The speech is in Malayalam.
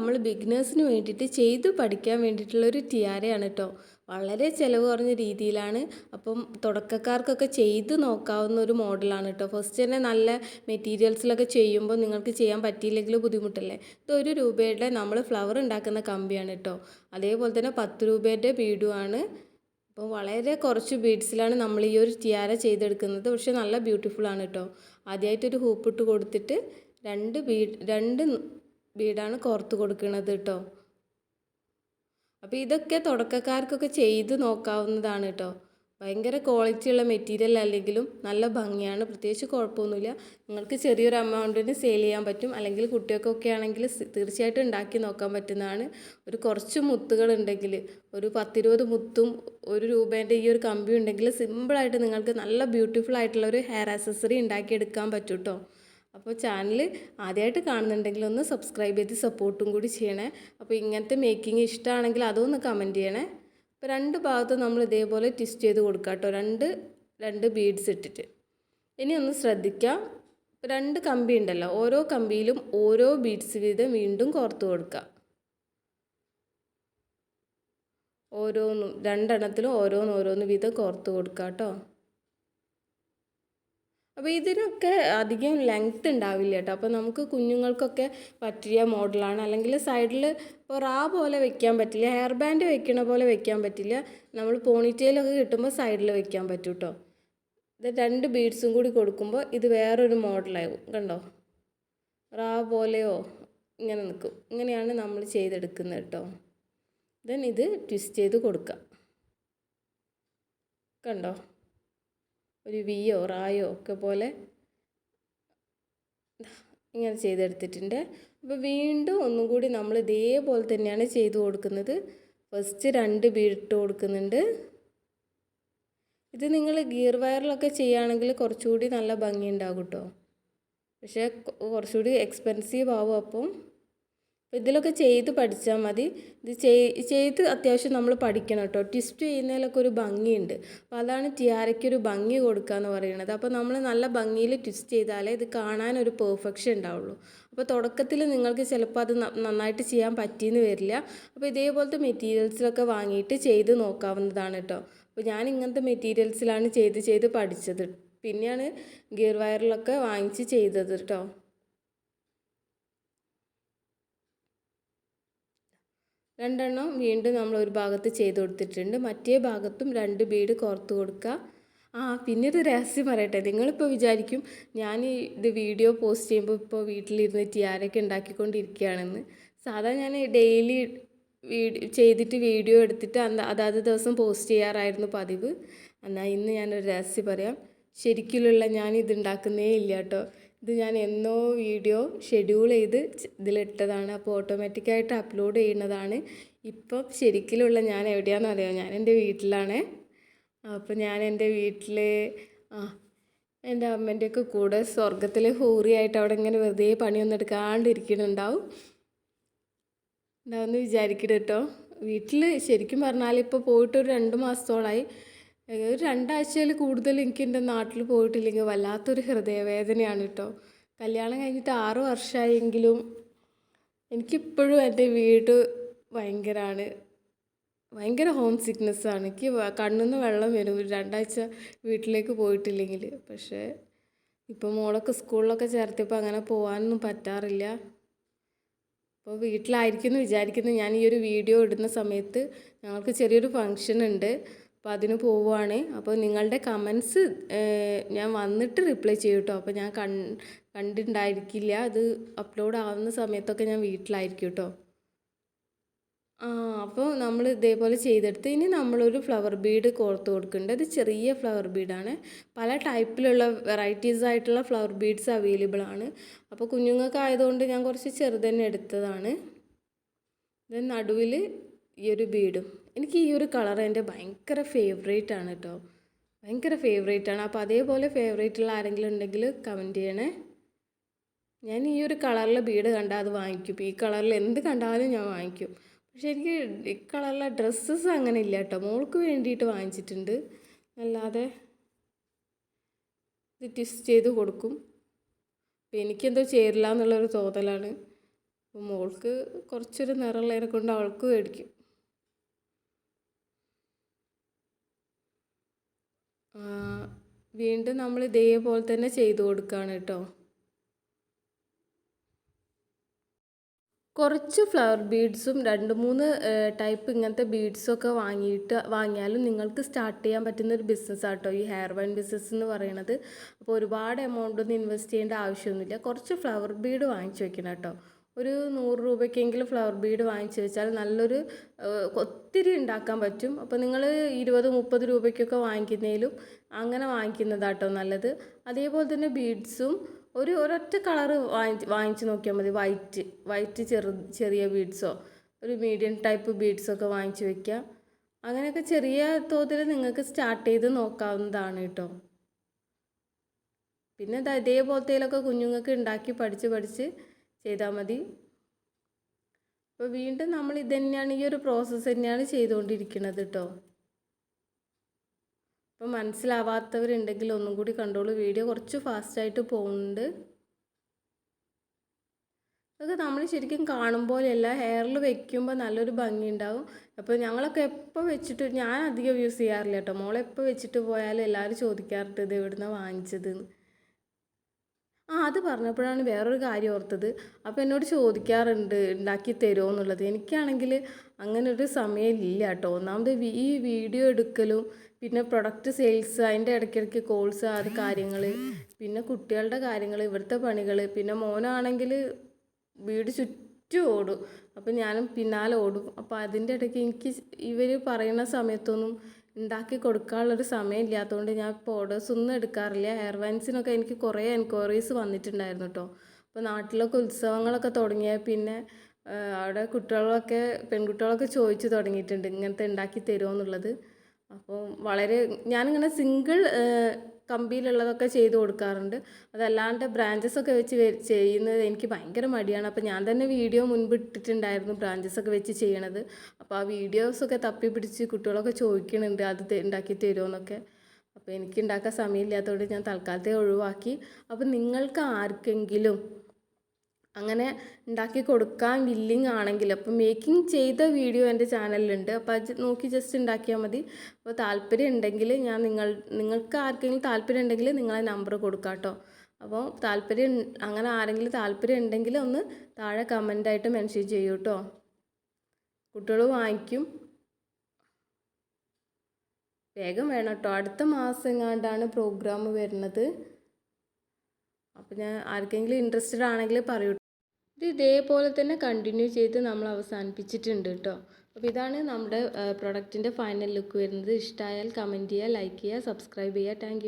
നമ്മൾ ബിഗിനേഴ്സിന് വേണ്ടിയിട്ട് ചെയ്തു പഠിക്കാൻ വേണ്ടിയിട്ടുള്ളൊരു ടിയാരയാണ് കേട്ടോ വളരെ ചിലവ് കുറഞ്ഞ രീതിയിലാണ് അപ്പം തുടക്കക്കാർക്കൊക്കെ ചെയ്ത് നോക്കാവുന്ന ഒരു മോഡലാണ് കേട്ടോ ഫസ്റ്റ് തന്നെ നല്ല മെറ്റീരിയൽസിലൊക്കെ ചെയ്യുമ്പോൾ നിങ്ങൾക്ക് ചെയ്യാൻ പറ്റിയില്ലെങ്കിൽ ബുദ്ധിമുട്ടല്ലേ? ഇത് ഒരു രൂപയുടെ നമ്മൾ ഫ്ലവർ ഉണ്ടാക്കുന്ന കമ്പിയാണ് കേട്ടോ അതേപോലെ തന്നെ പത്ത് രൂപയുടെ ബീഡുമാണ്. അപ്പോൾ വളരെ കുറച്ച് ബീഡ്സിലാണ് നമ്മൾ ഈ ഒരു ടിയാര ചെയ്തെടുക്കുന്നത്. പക്ഷേ നല്ല ബ്യൂട്ടിഫുൾ ആണ് കേട്ടോ ആദ്യമായിട്ടൊരു ഹൂപ്പിട്ട് കൊടുത്തിട്ട് രണ്ട് ബീഡ് രണ്ട് ബീഡാണ് കോർത്ത് കൊടുക്കുന്നത് കേട്ടോ അപ്പോൾ ഇതൊക്കെ തുടക്കക്കാർക്കൊക്കെ ചെയ്ത് നോക്കാവുന്നതാണ് കേട്ടോ ഭയങ്കര ക്വാളിറ്റിയുള്ള മെറ്റീരിയൽ അല്ലെങ്കിലും നല്ല ഭംഗിയാണ്. പ്രത്യേകിച്ച് കുഴപ്പമൊന്നുമില്ല. നിങ്ങൾക്ക് ചെറിയൊരു എമൗണ്ടിന് സെയിൽ ചെയ്യാൻ പറ്റും. അല്ലെങ്കിൽ കുട്ടികൾക്കൊക്കെ ആണെങ്കിൽ തീർച്ചയായിട്ടും ഉണ്ടാക്കി നോക്കാൻ പറ്റുന്നതാണ്. ഒരു കുറച്ച് മുത്തുകൾ ഉണ്ടെങ്കിൽ ഒരു പത്തിരുപത് മുത്തും ഒരു രൂപേന്റെ ഈ ഒരു കമ്പി ഉണ്ടെങ്കിൽ സിമ്പിളായിട്ട് നിങ്ങൾക്ക് നല്ല ബ്യൂട്ടിഫുൾ ആയിട്ടുള്ള ഒരു ഹെയർ ആക്സസറി ഉണ്ടാക്കിയെടുക്കാൻ പറ്റും കേട്ടോ അപ്പോൾ ചാനൽ ആദ്യമായിട്ട് കാണുന്നുണ്ടെങ്കിൽ ഒന്ന് സബ്സ്ക്രൈബ് ചെയ്ത് സപ്പോർട്ടും കൂടി ചെയ്യണേ. അപ്പോൾ ഇങ്ങനത്തെ മേക്കിംഗ് ഇഷ്ടമാണെങ്കിൽ അതൊന്ന് കമന്റ് ചെയ്യണേ. അപ്പോൾ രണ്ട് ഭാഗത്തും നമ്മൾ ഇതേപോലെ ട്വിസ്റ്റ് ചെയ്ത് കൊടുക്കുക കേട്ടോ. രണ്ട് രണ്ട് ബീഡ്സ് ഇട്ടിട്ട്. ഇനി ഒന്ന് ശ്രദ്ധിക്കാം. രണ്ട് കമ്പി ഉണ്ടല്ലോ. ഓരോ കമ്പിയിലും ഓരോ ബീഡ്സ് വീതം വീണ്ടും കോർത്ത് കൊടുക്കുക ഓരോന്നും രണ്ടെണ്ണത്തിലും ഓരോന്ന് ഓരോന്ന് വീതം കോർത്ത് കൊടുക്കുക കേട്ടോ. അപ്പോൾ ഇതിനൊക്കെ അധികം ലെങ്ത് ഉണ്ടാവില്ല കേട്ടോ. അപ്പോൾ നമുക്ക് കുഞ്ഞുങ്ങൾക്കൊക്കെ പറ്റിയ മോഡലാണ് അല്ലെങ്കിൽ സൈഡിൽ ഇപ്പോൾ റാ പോലെ വെക്കാൻ പറ്റില്ല ഹെയർ ബാൻഡ് വെക്കണ പോലെ വെക്കാൻ പറ്റില്ല. നമ്മൾ പോണിറ്റെയിലൊക്കെ കിട്ടുമ്പോൾ സൈഡിൽ വെക്കാൻ പറ്റും കേട്ടോ ഇത് രണ്ട് ബീഡ്സും കൂടി കൊടുക്കുമ്പോൾ ഇത് വേറൊരു മോഡലാകും കണ്ടോ? റാ പോലെയോ? ഇങ്ങനെ നിൽക്കും. ഇങ്ങനെയാണ് നമ്മൾ ചെയ്തെടുക്കുന്നത് കേട്ടോ ദെൻ ഇത് ട്വിസ്റ്റ് ചെയ്ത് കൊടുക്കുക കണ്ടോ? ഒരു വിയോ റായോ ഒക്കെ പോലെ ഇങ്ങനെ ചെയ്തെടുത്തിട്ടുണ്ട്. അപ്പോൾ വീണ്ടും ഒന്നും കൂടി നമ്മൾ ഇതേപോലെ തന്നെയാണ് ചെയ്തു കൊടുക്കുന്നത്. ഫസ്റ്റ് രണ്ട് ബീട്ട് കൊടുക്കുന്നുണ്ട്. ഇത് നിങ്ങൾ ഗിയർ വയറിലൊക്കെ ചെയ്യുകയാണെങ്കിൽ കുറച്ചുകൂടി നല്ല ഭംഗി ഉണ്ടാകും കേട്ടോ. പക്ഷേ കുറച്ചുകൂടി എക്സ്പെൻസീവ് ആവും അപ്പം. അപ്പോൾ ഇതിലൊക്കെ ചെയ്ത് പഠിച്ചാൽ മതി. ഇത് ചെയ് ചെയ്ത് അത്യാവശ്യം നമ്മൾ പഠിക്കണം കേട്ടോ ട്വിസ്റ്റ് ചെയ്യുന്നതിലൊക്കെ ഒരു ഭംഗിയുണ്ട്. അപ്പോൾ അതാണ് ടിയാരയ്ക്ക് ഒരു ഭംഗി കൊടുക്കുക എന്ന് പറയുന്നത് അപ്പോൾ നമ്മൾ നല്ല ഭംഗിയിൽ ട്വിസ്റ്റ് ചെയ്താലേ ഇത് കാണാൻ ഒരു പെർഫെക്ഷൻ ഉണ്ടാവുള്ളൂ. അപ്പോൾ തുടക്കത്തിൽ നിങ്ങൾക്ക് ചിലപ്പോൾ അത് നന്നായിട്ട് ചെയ്യാൻ പറ്റിയെന്ന് വരില്ല. അപ്പോൾ ഇതേപോലത്തെ മെറ്റീരിയൽസിലൊക്കെ വാങ്ങിയിട്ട് ചെയ്ത് നോക്കാവുന്നതാണ് കേട്ടോ അപ്പോൾ ഞാൻ ഇങ്ങനത്തെ മെറ്റീരിയൽസിലാണ് ചെയ്ത് ചെയ്ത് പഠിച്ചത്. പിന്നെയാണ് ഗിയർ വയറിലൊക്കെ വാങ്ങിച്ച് ചെയ്തത് കേട്ടോ രണ്ടെണ്ണം വീണ്ടും നമ്മൾ ഒരു ഭാഗത്ത് ചെയ്ത് കൊടുത്തിട്ടുണ്ട്. മറ്റേ ഭാഗത്തും രണ്ട് ബീഡ് കോർത്ത് കൊടുക്കുക. ആ പിന്നെ ഒരു രഹസ്യം പറയട്ടെ. നിങ്ങളിപ്പോൾ വിചാരിക്കും ഞാൻ ഇത് വീഡിയോ പോസ്റ്റ് ചെയ്യുമ്പോൾ ഇപ്പോൾ വീട്ടിലിരുന്ന് ടിയാരൊക്കെ ഉണ്ടാക്കിക്കൊണ്ടിരിക്കുകയാണെന്ന്. സാധാരണ ഞാൻ ഡെയിലി വീഡിയോ ചെയ്തിട്ട് വീഡിയോ എടുത്തിട്ട് അന്ന് അതാത് ദിവസം പോസ്റ്റ് ചെയ്യാറായിരുന്നു പതിവ്. എന്നാൽ ഇന്ന് ഞാനൊരു രഹസ്യം പറയാം. ശരിക്കുള്ള ഞാൻ ഉണ്ടാക്കുന്നേ ഇല്ല കേട്ടോ. ഇത് ഞാൻ എന്നോ വീഡിയോ ഷെഡ്യൂൾ ചെയ്ത് ഇതിലിട്ടതാണ്. അപ്പോൾ ഓട്ടോമാറ്റിക്കായിട്ട് അപ്ലോഡ് ചെയ്യുന്നതാണ്. ഇപ്പം ശരിക്കിലുള്ള ഞാൻ എവിടെയാണെന്ന് അറിയാം? ഞാൻ എന്റെ വീട്ടിലാണ്. അപ്പോൾ ഞാൻ എന്റെ വീട്ടിൽ ആ എന്റെ അമ്മേന്റെയൊക്കെ കൂടെ സ്വർഗത്തിൽ ഹൂറിയായിട്ട് അവിടെ ഇങ്ങനെ വെറുതെ പണിയൊന്നും എടുക്കാണ്ടിരിക്കുന്നുണ്ടാവും ഉണ്ടാവുമെന്ന് വിചാരിക്കരുത് കേട്ടോ. വീട്ടിൽ ശരിക്കും പറഞ്ഞാൽ ഇപ്പോൾ പോയിട്ട് ഒരു രണ്ട് മാസത്തോളമായി ഒരു രണ്ടാഴ്ചയിൽ കൂടുതൽ എനിക്ക് എന്റെ നാട്ടിൽ പോയിട്ടില്ലെങ്കിൽ വല്ലാത്തൊരു ഹൃദയവേദനയാണ് കേട്ടോ. കല്യാണം കഴിഞ്ഞിട്ട് ആറ് വർഷമായെങ്കിലും എനിക്കിപ്പോഴും എന്റെ വീട് ഭയങ്കരമാണ് ഭയങ്കര ഹോം സിക്നെസ്സാണ് എനിക്ക് കണ്ണിൽ നിന്ന് വെള്ളം വരും. ഒരു രണ്ടാഴ്ച വീട്ടിലേക്ക് പോയിട്ടില്ലെങ്കിൽ. പക്ഷേ ഇപ്പോൾ മോളൊക്കെ സ്കൂളിലൊക്കെ ചേർത്തിയപ്പോൾ അങ്ങനെ പോകാനൊന്നും പറ്റാറില്ല. അപ്പോൾ വീട്ടിലായിരിക്കും എന്ന് വിചാരിക്കുന്നു. ഞാൻ ഈ ഒരു വീഡിയോ ഇടുന്ന സമയത്ത് ഞങ്ങൾക്ക് ചെറിയൊരു ഫങ്ഷൻ ഉണ്ട്. അപ്പോൾ അതിന് പോവുകയാണ് അപ്പോൾ നിങ്ങളുടെ കമൻസ് ഞാൻ വന്നിട്ട് റിപ്ലൈ ചെയ്യും കേട്ടോ അപ്പോൾ ഞാൻ കൺ കണ്ടിട്ടുണ്ടായിരിക്കില്ല അത് അപ്ലോഡ് ആവുന്ന സമയത്തൊക്കെ ഞാൻ വീട്ടിലായിരിക്കും കേട്ടോ. ആ അപ്പോൾ നമ്മൾ ഇതേപോലെ ചെയ്തെടുത്ത് ഇനി നമ്മളൊരു ഫ്ലവർ ബീഡ് കോർത്ത് കൊടുക്കുന്നുണ്ട് ഇത് ചെറിയ ഫ്ലവർ ബീഡാണ് പല ടൈപ്പിലുള്ള വെറൈറ്റീസ് ആയിട്ടുള്ള ഫ്ലവർ ബീഡ്സ് അവൈലബിൾ ആണ്. അപ്പോൾ കുഞ്ഞുങ്ങൾക്ക് ആയതുകൊണ്ട് ഞാൻ കുറച്ച് ചെറുതന്നെ എടുത്തതാണ്. ഇത് നടുവിൽ ഈ ഒരു ബീഡും എനിക്ക് ഈ ഒരു കളർ എന്റെ ഭയങ്കര ഫേവറേറ്റ് ആണ് കേട്ടോ ഭയങ്കര ഫേവറേറ്റ് ആണ്. അപ്പോൾ അതേപോലെ ഫേവറേറ്റ് ഉള്ള ആരെങ്കിലും ഉണ്ടെങ്കിൽ കമന്റ് ചെയ്യണേ. ഞാൻ ഈ ഒരു കളറിൽ ബീഡ് കണ്ടാൽ അത് വാങ്ങിക്കും. ഈ കളറിൽ എന്ത് കണ്ടാലും ഞാൻ വാങ്ങിക്കും. പക്ഷേ എനിക്ക് ഈ കളറിലെ ഡ്രസ്സസ് അങ്ങനെ ഇല്ല കേട്ടോ മോൾക്ക് വേണ്ടിയിട്ട് വാങ്ങിച്ചിട്ടുണ്ട്. അല്ലാതെ ഇത് ട്വിസ്റ്റ് ചെയ്ത് കൊടുക്കും. അപ്പോൾ എനിക്കെന്തോ ചേരില്ല എന്നുള്ളൊരു തോന്നലാണ്. അപ്പോൾ മോൾക്ക് കുറച്ചൊരു നിറമുള്ളതിനെ കൊണ്ട് അവൾക്ക് മേടിക്കും വീണ്ടും നമ്മൾ ഇതേപോലെ തന്നെ ചെയ്തു കൊടുക്കുകയാണ് കേട്ടോ. കുറച്ച് ഫ്ലവർ ബീഡ്സും രണ്ട് മൂന്ന് ടൈപ്പ് ഇങ്ങനത്തെ ബീഡ്സൊക്കെ വാങ്ങിയിട്ട് വാങ്ങിയാലും നിങ്ങൾക്ക് സ്റ്റാർട്ട് ചെയ്യാൻ പറ്റുന്ന ഒരു ബിസിനസ് ആട്ടോ ഈ ഹെയർ വൈൻ ബിസിനസ് എന്ന് പറയുന്നത്. അപ്പോൾ ഒരുപാട് എമൗണ്ട് ഒന്നും ഇൻവെസ്റ്റ് ചെയ്യേണ്ട ആവശ്യമൊന്നുമില്ല. കുറച്ച് ഫ്ലവർ ബീഡ് വാങ്ങിച്ചു വെക്കണം കേട്ടോ. ഒരു നൂറ് രൂപയ്ക്കെങ്കിലും ഫ്ലവർ ബീഡ് വാങ്ങിച്ചു വെച്ചാൽ നല്ലൊരു ഒത്തിരി ഉണ്ടാക്കാൻ പറ്റും. അപ്പോൾ നിങ്ങൾ ഇരുപത് മുപ്പത് രൂപയ്ക്കൊക്കെ വാങ്ങിക്കുന്നതിലും അങ്ങനെ വാങ്ങിക്കുന്നതാട്ടോ നല്ലത്. അതേപോലെ തന്നെ ബീഡ്സും ഒരു ഒരൊറ്റ കളർ വാങ്ങി വാങ്ങിച്ച് നോക്കിയാൽ മതി. വൈറ്റ് വൈറ്റ് ചെറു ചെറിയ ബീഡ്സോ ഒരു മീഡിയം ടൈപ്പ് ബീഡ്സൊക്കെ വാങ്ങിച്ച് വെക്കാം അങ്ങനെയൊക്കെ ചെറിയ തോതിൽ നിങ്ങൾക്ക് സ്റ്റാർട്ട് ചെയ്ത് നോക്കാവുന്നതാണ് കേട്ടോ. പിന്നെ ഇതേപോലത്തേലൊക്കെ കുഞ്ഞുങ്ങൾക്ക് ഉണ്ടാക്കി പഠിച്ച് പഠിച്ച് ചെയ്താൽ മതി. അപ്പോൾ വീണ്ടും നമ്മൾ ഇത് തന്നെയാണ് ഈ ഒരു പ്രോസസ്സ് തന്നെയാണ് ചെയ്തുകൊണ്ടിരിക്കുന്നത് കേട്ടോ അപ്പോൾ മനസ്സിലാവാത്തവരുണ്ടെങ്കിൽ ഒന്നും കൂടി കണ്ടോളൂ വീഡിയോ കുറച്ച് ഫാസ്റ്റായിട്ട് പോകുന്നുണ്ട്. അതൊക്കെ നമ്മൾ ശരിക്കും കാണും ഹെയറിൽ വെക്കുമ്പോൾ നല്ലൊരു ഭംഗി ഉണ്ടാവും. അപ്പോൾ ഞങ്ങളൊക്കെ എപ്പോൾ വെച്ചിട്ട് ഞാൻ അധികം യൂസ് ചെയ്യാറില്ല കേട്ടോ മോളെപ്പോൾ വെച്ചിട്ട് പോയാലും എല്ലാവരും ചോദിക്കാറുണ്ട് ഇത് എവിടുന്നാണ് വാങ്ങിച്ചത് ആ അത് പറഞ്ഞപ്പോഴാണ് വേറൊരു കാര്യം ഓർത്തത്. അപ്പോൾ എന്നോട് ചോദിക്കാറുണ്ട് ഉണ്ടാക്കി തരുമോ എന്നുള്ളത്? എനിക്കാണെങ്കിൽ അങ്ങനെ ഒരു സമയമില്ല കേട്ടോ. ഒന്നാമത് ഈ വീഡിയോ എടുക്കലും പിന്നെ പ്രൊഡക്റ്റ് സെയിൽസ് അതിന്റെ ഇടയ്ക്കിടയ്ക്ക് കോൾസ് അത് കാര്യങ്ങൾ പിന്നെ കുട്ടികളുടെ കാര്യങ്ങൾ ഇവിടുത്തെ പണികൾ പിന്നെ മോനാണെങ്കിൽ വീട് ചുറ്റും ഓടും. അപ്പോൾ ഞാനും പിന്നാലെ ഓടും. അപ്പോൾ അതിന്റെ ഇടയ്ക്ക് എനിക്ക് ഇവർ പറയുന്ന സമയത്തൊന്നും ഉണ്ടാക്കി കൊടുക്കാനുള്ളൊരു സമയം ഇല്ലാത്തതുകൊണ്ട് ഞാൻ ഇപ്പോൾ ഓർഡേഴ്സൊന്നും എടുക്കാറില്ല. എയർവൈൻസിനൊക്കെ എനിക്ക് കുറേ എൻക്വയറീസ് വന്നിട്ടുണ്ടായിരുന്നു കേട്ടോ. അപ്പോൾ നാട്ടിലൊക്കെ ഉത്സവങ്ങളൊക്കെ തുടങ്ങിയ പിന്നെ അവിടെ കുട്ടികളൊക്കെ പെൺകുട്ടികളൊക്കെ ചോദിച്ചു തുടങ്ങിയിട്ടുണ്ട് ഇങ്ങനത്തെ ഉണ്ടാക്കി തരുമോ എന്നുള്ളത്. അപ്പോൾ വളരെ ഞാനിങ്ങനെ സിംഗിൾ കമ്പിയിലുള്ളതൊക്കെ ചെയ്ത് കൊടുക്കാറുണ്ട്. അതല്ലാണ്ട് ബ്രാഞ്ചസ് ഒക്കെ വെച്ച് ചെയ്യുന്നത് എനിക്ക് ഭയങ്കര മടിയാണ്. അപ്പോൾ ഞാൻ തന്നെ വീഡിയോ മുൻപ് ഇട്ടിട്ടുണ്ടായിരുന്നു ബ്രാഞ്ചസ് ഒക്കെ വെച്ച് ചെയ്യണത്. അപ്പോൾ ആ വീഡിയോസൊക്കെ തപ്പി പിടിച്ച് കുട്ടികളൊക്കെ ചോദിക്കുന്നുണ്ട് അത് ഉണ്ടാക്കി തരുമോന്നൊക്കെ അപ്പോൾ എനിക്ക് ഉണ്ടാക്കാൻ സമയമില്ലാത്തതുകൊണ്ട് ഞാൻ തൽക്കാലത്തെ ഒഴിവാക്കി. അപ്പോൾ നിങ്ങൾക്ക് ആർക്കെങ്കിലും അങ്ങനെ ഉണ്ടാക്കി കൊടുക്കാൻ വില്ലിങ് ആണെങ്കിൽ. അപ്പോൾ മേക്കിംഗ് ചെയ്ത വീഡിയോ എന്റെ ചാനലിലുണ്ട് അപ്പോൾ അത് നോക്കി ജസ്റ്റ് ഉണ്ടാക്കിയാൽ മതി. അപ്പോൾ താല്പര്യം ഉണ്ടെങ്കിൽ ഞാൻ നിങ്ങൾ നിങ്ങൾക്ക് ആർക്കെങ്കിലും താല്പര്യം ഉണ്ടെങ്കിൽ നിങ്ങളെ നമ്പർ കൊടുക്കാം കേട്ടോ. അപ്പോൾ താല്പര്യം അങ്ങനെ ആരെങ്കിലും താല്പര്യം ഉണ്ടെങ്കിൽ ഒന്ന് താഴെ കമന്റായിട്ട് മെൻഷൻ ചെയ്യൂ കേട്ടോ. കുട്ടികൾ വാങ്ങിക്കും. വേഗം വേണം കേട്ടോ. അടുത്ത മാസം എങ്ങാണ്ടാണ് പ്രോഗ്രാം വരുന്നത്. അപ്പോൾ ഞാൻ ആർക്കെങ്കിലും ഇൻട്രസ്റ്റഡ് ആണെങ്കിൽ പറയൂ ഇത് ഇതേപോലെ തന്നെ കണ്ടിന്യൂ ചെയ്ത് നമ്മൾ അവസാനിപ്പിച്ചിട്ടുണ്ട് കേട്ടോ. അപ്പോൾ ഇതാണ് നമ്മുടെ പ്രൊഡക്റ്റിന്റെ ഫൈനൽ ലുക്ക് വരുന്നത്. ഇഷ്ടമായാൽ കമന്റ് ചെയ്യുക ലൈക്ക് ചെയ്യുക സബ്സ്ക്രൈബ് ചെയ്യുക. താങ്ക്